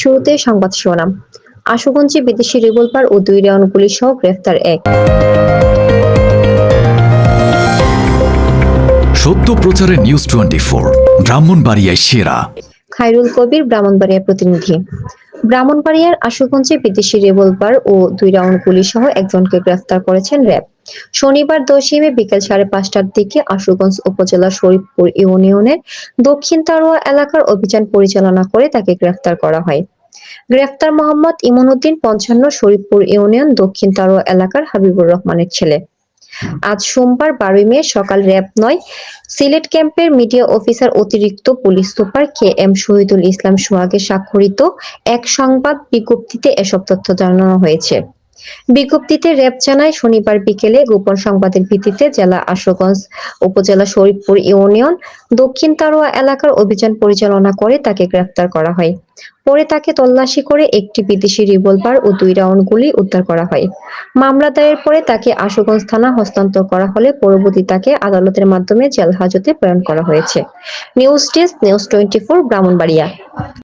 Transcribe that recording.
শুরুতে সংবাদ শিরোনাম। আশুগঞ্জে বিদেশি রিভলভার ও দুই রাউন্ড গুলি সহ গ্রেফতার এক। সত্য প্রচারে নিউজ টোয়েন্টি ফোর ব্রাহ্মণবাড়িয়ায় সেরা। খায়রুল কবির ব্রাহ্মণবাড়িয়া প্রতিনিধি। ব্রাহ্মণবাড়িয়ার আশুগঞ্জে বিদেশি রিভলভার ও দুই রাউন্ড গুলি সহ একজনকে গ্রেফতার করেছেন র্যাব। শনিবার দশই মে বিকেল সাড়ে পাঁচটার দিকে আশুগঞ্জ উপজেলার শরীফপুর ইউনিয়নের দক্ষিণ তারোয়া এলাকার অভিযান পরিচালনা করে তাকে গ্রেফতার করা হয়। গ্রেফতার মোহাম্মদ ইমনউদ্দিন পঞ্চান্ন, শরীফপুর ইউনিয়ন দক্ষিণ তারোয়া এলাকার হাবিবুর রহমানের ছেলে। আজ সোমবার বারোই মে, সকাল র্যাব নয়, সিলেট ক্যাম্পের মিডিয়া অফিসার অতিরিক্ত police super K M Shahidul Islam সোহাগে স্বাক্ষরিত এক সংবাদ বিজ্ঞপ্তিতে এসব তথ্য জানানো হয়েছে। বিজ্ঞপ্তিতে র্যাব জানায়, শনিবার বিকেলে গোপন সংবাদের ভিত্তিতে জেলা আশুগঞ্জ উপজেলা শরীফপুর ইউনিয়ন দক্ষিণ তারোয়া এলাকার অভিযান পরিচালনা করে তাকে গ্রেফতার করা হয়। পরে তাকে তল্লাশি করে একটি বিদেশি রিভলভার ও দুই রাউন্ড গুলি উদ্ধার করা হয়। মামলা দায়ের পরে তাকে আশুগঞ্জ থানা হস্তান্তর করা হলে পরবর্তী তাকে আদালতের মাধ্যমে জেল হাজতে প্রেরণ করা হয়েছে। News desk, news twenty four Brahmanbaria.